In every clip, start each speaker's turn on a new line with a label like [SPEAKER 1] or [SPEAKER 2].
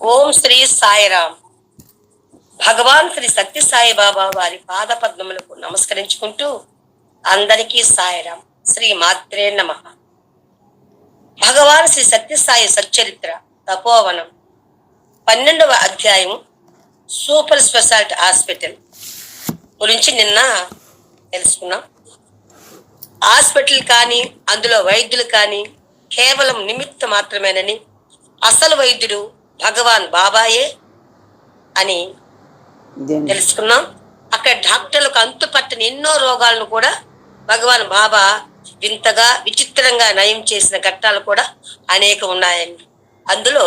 [SPEAKER 1] ఓం శ్రీ సాయిరామ్ భగవాన్ శ్రీ సత్య సాయిబాబా వారి పాద పద్మములకు నమస్కరించుకుంటూ అందరికీ సాయిరామ్ శ్రీ మాత్రే నమ. భగవాన్ శ్రీ సత్యసాయి సచ్చరిత్ర తపోవనం పన్నెండవ అధ్యాయం సూపర్ స్పెషాలిటీ హాస్పిటల్ గురించి నిన్న తెలుసుకున్నాం. హాస్పిటల్ కానీ అందులో వైద్యులు కానీ కేవలం నిమిత్త మాత్రమేనని అసలు వైద్యుడు భగవాన్ బాబాయే అని తెలుసుకున్నాం. అక్కడ డాక్టర్లకు అంతు పట్టని ఎన్నో రోగాలను కూడా భగవాన్ బాబా వింతగా విచిత్రంగా నయం చేసిన ఘట్టాలు కూడా అనేక ఉన్నాయండి. అందులో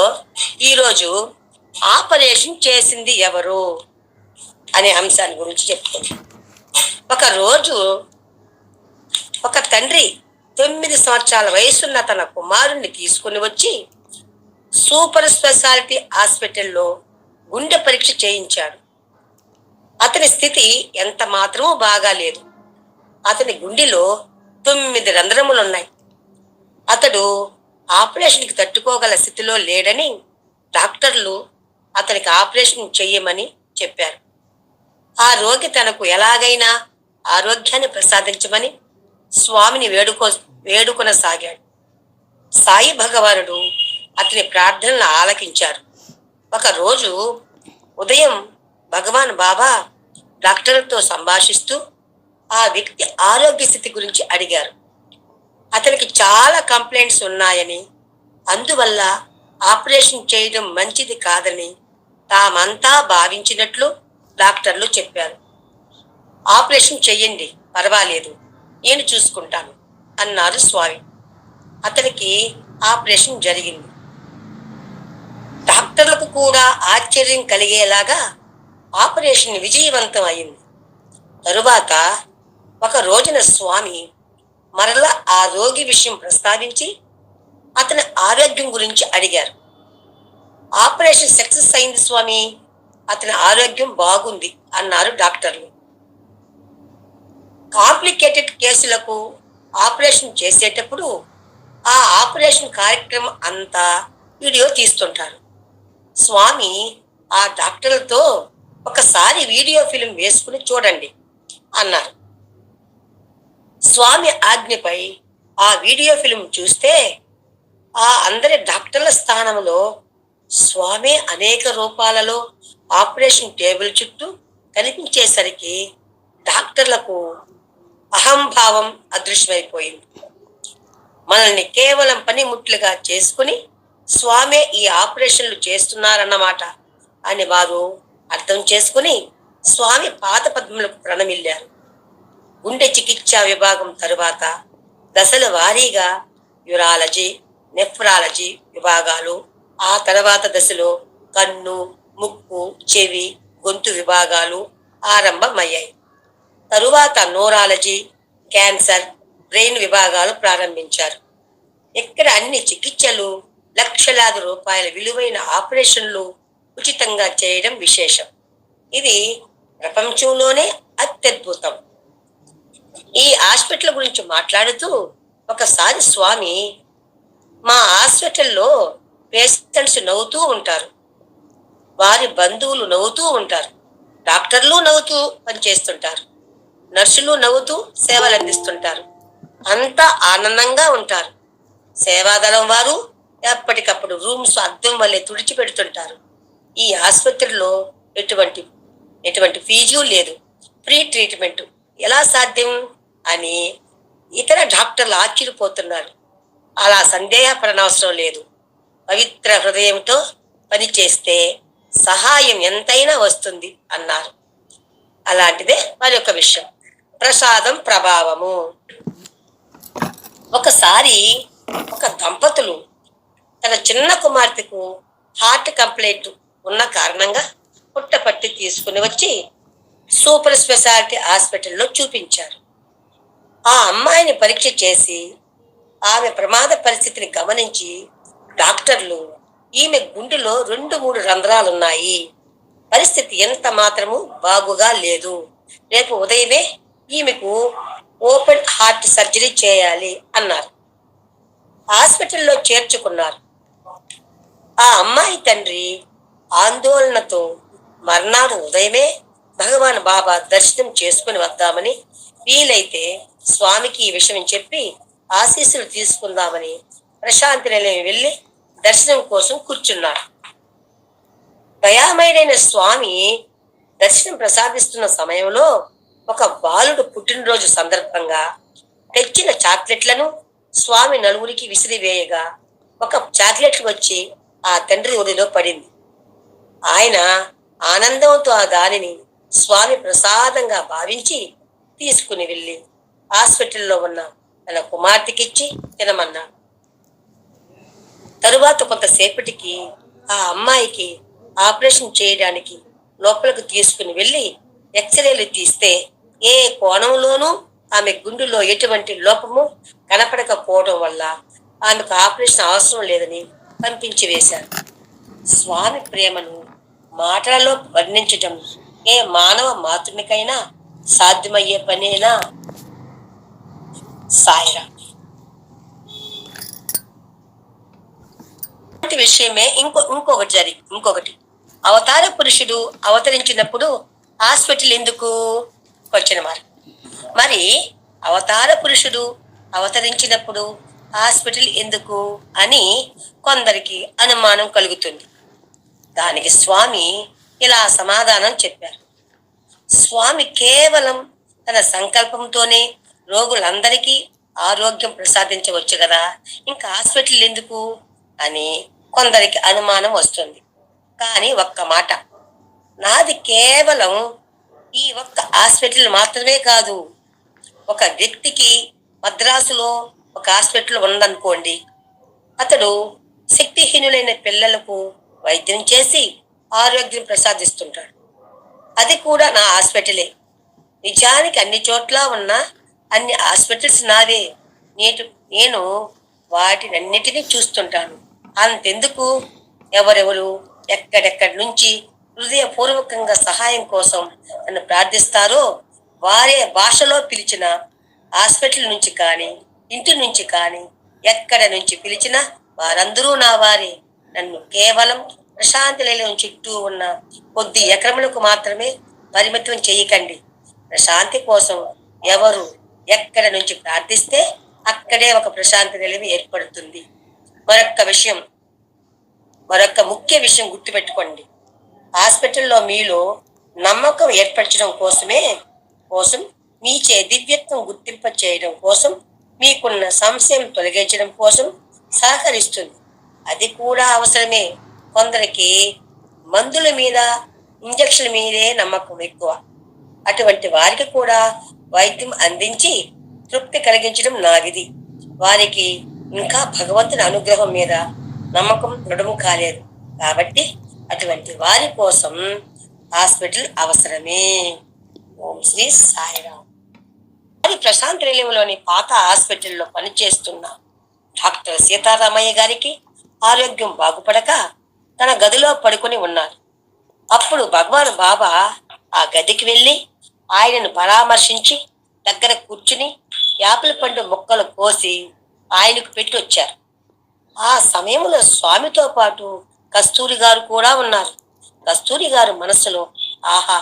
[SPEAKER 1] ఈరోజు ఆపరేషన్ చేసింది ఎవరు అనే అంశాన్ని గురించి చెప్తుంది ఒక రోజు ఒక తండ్రి తొమ్మిది సంవత్సరాల వయసున్న తన కుమారుణ్ణి తీసుకుని వచ్చి సూపర్ స్పెషాలిటీ హాస్పిటల్లో గుండె పరీక్ష చేయించాడు. అతని స్థితి ఎంత మాత్రమూ బాగాలేదు. అతని గుండెలో తొమ్మిది రంధ్రములున్నాయి. అతడు ఆపరేషన్కి తట్టుకోగల స్థితిలో లేడని డాక్టర్లు అతనికి ఆపరేషన్ చెయ్యమని చెప్పారు. ఆ రోగి తనకు ఎలాగైనా ఆరోగ్యాన్ని ప్రసాదించమని స్వామిని వేడుకో వేడుకొనసాగాడు. సాయి భగవానుడు అతని ప్రార్థనలు ఆలకించారు. ఒకరోజు ఉదయం భగవాన్ బాబా డాక్టర్లతో సంభాషిస్తూ ఆ వ్యక్తి ఆరోగ్య స్థితి గురించి అడిగారు. అతనికి చాలా కంప్లైంట్స్ ఉన్నాయని అందువల్ల ఆపరేషన్ చేయడం మంచిది కాదని తామంతా భావించినట్లు డాక్టర్లు చెప్పారు. ఆపరేషన్ చెయ్యండి పర్వాలేదు నేను చూసుకుంటాను అన్నారు స్వామి. అతనికి ఆపరేషన్ జరిగింది. డాక్టర్లకు కూడా ఆశ్చర్యం కలిగేలాగా ఆపరేషన్ విజయవంతం అయింది. తరువాత ఒక రోజున స్వామి మరలా ఆ రోగి విషయం ప్రస్తావించి అతని ఆరోగ్యం గురించి అడిగారు. ఆపరేషన్ సక్సెస్ అయింది స్వామి అతని ఆరోగ్యం బాగుంది అన్నారు డాక్టర్లు. కాంప్లికేటెడ్ కేసులకు ఆపరేషన్ చేసేటప్పుడు ఆ ఆపరేషన్ కార్యక్రమం అంతా వీడియో తీస్తుంటారు. స్వామి ఆ డాక్టర్లతో ఒకసారి వీడియో ఫిలిం వేసుకుని చూడండి అన్నారు. స్వామి ఆజ్ఞపై ఆ వీడియో ఫిలిం చూస్తే ఆ అందరి డాక్టర్ల స్థానంలో స్వామి అనేక రూపాలలో ఆపరేషన్ టేబుల్ చుట్టూ కనిపించేసరికి డాక్టర్లకు అహంభావం అదృశ్యమైపోయింది. మనల్ని కేవలం పనిముట్లుగా చేసుకుని స్వామే ఈ ఆపరేషన్లు చేస్తున్నారన్నమాట అని వారు అర్థం చేసుకుని స్వామి పాత పద్మలకు ప్రణమిల్లారు. గుండె చికిత్సా విభాగం తరువాత దశల వారీగా యురాలజీ నెఫ్రాలజీ విభాగాలు ఆ తర్వాత దశలో కన్ను ముక్కు చెవి గొంతు విభాగాలు ఆరంభమయ్యాయి. తరువాత నోరాలజీ క్యాన్సర్ బ్రెయిన్ విభాగాలు ప్రారంభించారు. ఇక్కడ అన్ని చికిత్సలు లక్షలాది రూపాయల విలువైన ఆపరేషన్లు ఉచితంగా చేయడం విశేషం. ఇది ప్రపంచంలోనే అత్యద్భుతం. ఈ హాస్పిటల్ గురించి మాట్లాడుతూ ఒకసారి స్వామి మా హాస్పిటల్లో పేషెంట్స్ నవ్వుతూ ఉంటారు. వారి బంధువులు నవ్వుతూ ఉంటారు. డాక్టర్లు నవ్వుతూ పనిచేస్తుంటారు. నర్సులు నవ్వుతూ సేవలు అందిస్తుంటారు అంతా ఆనందంగా ఉంటారు. సేవాదళం వారు ఎప్పటికప్పుడు రూమ్స్ అద్దం వల్లే తుడిచిపెడుతుంటారు. ఈ ఆసుపత్రిలో ఎటువంటి ఎటువంటి ఫీజు లేదు. ఫ్రీ ట్రీట్మెంట్ ఎలా సాధ్యం? అని ఇతర డాక్టర్లు ఆశ్చర్యపోతున్నారు. అలా సందేహపడనవసరం లేదు. పవిత్ర హృదయంతో పనిచేస్తే సహాయం ఎంతైనా వస్తుంది అన్నారు. అలాంటిదే మరొక ఒక విషయం. ప్రసాదం ప్రభావము. ఒకసారి ఒక దంపతులు తన చిన్న కుమార్తెకు హార్ట్ కంప్లైంట్ ఉన్న కారణంగా పుట్టపట్టి తీసుకుని వచ్చి సూపర్ స్పెషాలిటీ హాస్పిటల్లో చూపించారు. ఆ అమ్మాయిని పరీక్ష చేసి ఆమె ప్రమాద పరిస్థితిని గమనించి డాక్టర్లు ఈమె గుండెలో రెండు మూడు రంధ్రాలున్నాయి. పరిస్థితి ఎంత మాత్రము బాగుగా లేదు. రేపు ఉదయమే ఈమెకు ఓపెన్ హార్ట్ సర్జరీ చేయాలి అన్నారు. హాస్పిటల్లో చేర్చుకున్నారు. ఆ అమ్మాయి తండ్రి ఆందోళనతో మర్నాడు ఉదయమే భగవాన్ బాబా దర్శనం చేసుకుని వద్దామని వీలైతే స్వామికి ఈ విషయం చెప్పి ఆశీస్సులు తీసుకుందామని ప్రశాంతి నిలయం వెళ్ళి దర్శనం కోసం కూర్చున్నాడు. దయామయుడైన స్వామి దర్శనం ప్రసాదిస్తున్న సమయంలో ఒక బాలుడు పుట్టినరోజు సందర్భంగా తెచ్చిన చాక్లెట్లను స్వామి నలుగురికి విసిరివేయగా ఒక చాక్లెట్లు వచ్చి ఆ తండ్రి ఒడిలో పడింది. ఆయన ఆనందంతో ఆ దానిని స్వామి ప్రసాదంగా భావించి తీసుకుని వెళ్ళి హాస్పిటల్లో ఉన్న తన కుమార్తెకిచ్చి తినమన్నాడు. తరువాత కొంతసేపటికి ఆ అమ్మాయికి ఆపరేషన్ చేయడానికి లోపలికి తీసుకుని వెళ్ళి ఎక్స్రేలు తీస్తే ఏ కోణంలోనూ ఆమె గుండెలో ఎటువంటి లోపము కనపడకపోవడం వల్ల ఆమెకు ఆపరేషన్ అవసరం లేదని పంపించి వేశారు. స్వామి ప్రేమను మాటలలో వర్ణించటం ఏ మానవ మాతృనికైనా సాధ్యమయ్యే పనేనా? సాయిరా విషయమే ఇంకో ఇంకొకటి జరి ఇంకొకటి. అవతార పురుషుడు అవతరించినప్పుడు హాస్పిటల్ ఎందుకు? Question mark. మరి అవతార పురుషుడు అవతరించినప్పుడు హాస్పిటల్ ఎందుకు అని కొందరికి అనుమానం కలుగుతుంది. దానికి స్వామి ఇలా సమాధానం చెప్పారు. స్వామి కేవలం తన సంకల్పంతోనే రోగులందరికీ ఆరోగ్యం ప్రసాదించవచ్చు కదా ఇంకా హాస్పిటల్ ఎందుకు అని కొందరికి అనుమానం వస్తుంది. కానీ ఒక్క మాట నాది కేవలం ఈ ఒక్క హాస్పిటల్ మాత్రమే కాదు ఒక వ్యక్తికి మద్రాసులో ఒక హాస్పిటల్ ఉందనుకోండి అతడు శక్తిహీనులైన పిల్లలకు వైద్యం చేసి ఆరోగ్యం ప్రసాదిస్తుంటాడు. అది కూడా నా హాస్పిటలే. నిజానికి అన్ని చోట్ల ఉన్న అన్ని హాస్పిటల్స్ నావే. నేటి నేను వాటినన్నిటినీ చూస్తుంటాను. అంతెందుకు? ఎవరెవరు ఎక్కడెక్కడి నుంచి హృదయపూర్వకంగా సహాయం కోసం నన్ను ప్రార్థిస్తారో వారే భాషలో పిలిచిన హాస్పిటల్ నుంచి కానీ ఇంటి నుంచి కానీ ఎక్కడ నుంచి పిలిచినా వారందరూ నా వారే. నన్ను కేవలం ప్రశాంతి నిలయం చుట్టూ ఉన్న కొద్ది ఎకరములకు మాత్రమే పరిమితం చేయకండి. ప్రశాంతి కోసం ఎవరు ఎక్కడ నుంచి ప్రార్థిస్తే అక్కడే ఒక ప్రశాంతి నిలయం ఏర్పడుతుంది. మరొక్క విషయం మరొక ముఖ్య విషయం గుర్తుపెట్టుకోండి. హాస్పిటల్లో మీలో నమ్మకం ఏర్పరచడం కోసమే కోసం మీ చే దివ్యత్వం గుర్తింప చేయడం కోసం మీకున్న సంశయం తొలగించడం కోసం సహకరిస్తుంది. అది కూడా అవసరమే. కొందరికి మందుల మీద ఇంజక్షన్ మీదే నమ్మకం ఎక్కువ. అటువంటి వారికి కూడా వైద్యం అందించి తృప్తి కలిగించడం నా విధి వారికి ఇంకా భగవంతుని అనుగ్రహం మీద నమ్మకం దృఢము కాలేదు. కాబట్టి అటువంటి వారి కోసం హాస్పిటల్ అవసరమే. ఓం శ్రీ సాయిరామ్. అది ప్రశాంత్ నిలయంలోని పాత హాస్పిటల్లో పనిచేస్తున్న డాక్టర్ సీతారామయ్య గారికి ఆరోగ్యం బాగుపడక తన గదిలో పడుకొని ఉన్నారు. అప్పుడు భగవాన్ బాబా ఆ గదికి వెళ్ళి ఆయనను పరామర్శించి దగ్గర కూర్చుని యాపిల్ పండు ముక్కలు కోసి ఆయనకు పెట్టి వచ్చారు ఆ సమయంలో స్వామితో పాటు కస్తూరి గారు కూడా ఉన్నారు. కస్తూరి గారు మనసులో ఆహా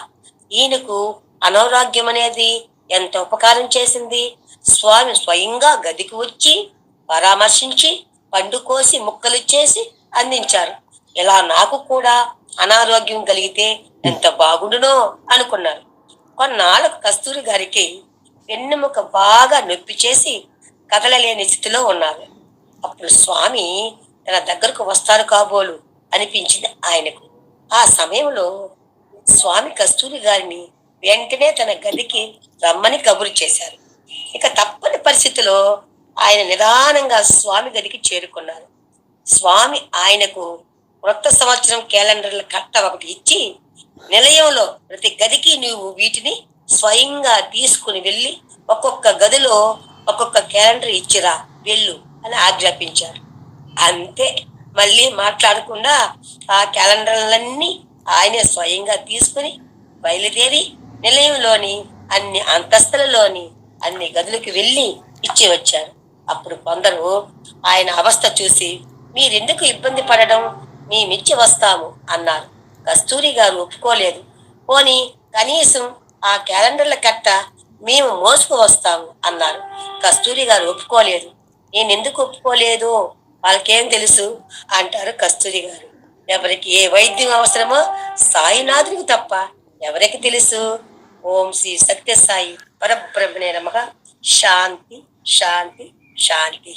[SPEAKER 1] ఈయనకు అనారోగ్యం అనేది ఎంత ఉపకారం చేసింది? స్వామి స్వయంగా గదికి వచ్చి పరామర్శించి పండు కోసి ముక్కలు చేసి అందించారు. ఇలా నాకు కూడా అనారోగ్యం కలిగితే ఎంత బాగుండునో అనుకున్నారు. కొన్నాళ్ళకు కస్తూరి గారికి వెన్నెముక బాగా నొప్పి చేసి కదలలేని స్థితిలో ఉన్నారు. అప్పుడు స్వామి తన దగ్గరకు వస్తారు కాబోలు అనిపించింది ఆయనకు. ఆ సమయంలో స్వామి కస్తూరి గారిని వెంటనే తన గదికి రమ్మని కబురు చేశారు. ఇక తప్పని పరిస్థితిలో ఆయన నిదానంగా స్వామి గదికి చేరుకున్నారు. స్వామి ఆయనకు క్రొత్త సంవత్సరం క్యాలెండర్ల కట్ట ఒకటి ఇచ్చి నిలయంలో ప్రతి గదికి నువ్వు వీటిని స్వయంగా తీసుకుని వెళ్ళి ఒక్కొక్క గదిలో ఒక్కొక్క క్యాలెండర్ ఇచ్చిరా వెళ్ళు అని ఆజ్ఞాపించారు. అంతే మళ్ళీ మాట్లాడకుండా ఆ క్యాలెండర్లన్నీ ఆయనే స్వయంగా తీసుకుని బయలుదేరి నిలయంలోని అన్ని అంతస్తులలోని అన్ని గదులకు వెళ్ళి ఇచ్చి వచ్చారు. అప్పుడు కొందరు ఆయన అవస్థ చూసి మీరెందుకు ఇబ్బంది పడడం? మేమిచ్చి వస్తాము అన్నారు. కస్తూరి గారు ఒప్పుకోలేదు. పోని కనీసం ఆ క్యాలెండర్ల కట్ట మేము మోసుకు వస్తాము అన్నారు. కస్తూరి గారు ఒప్పుకోలేదు. నేను ఎందుకు ఒప్పుకోలేదు? వాళ్ళకేం తెలుసు? అంటారు కస్తూరి గారు. ఎవరికి ఏ వైద్యం అవసరమో సాయినాథుడికి తప్ప ఎవరికి తెలుసు? ఓం శ్రీ సత్య సాయి పరబ్రహ్మణే నమః శాంతి శాంతి శాంతి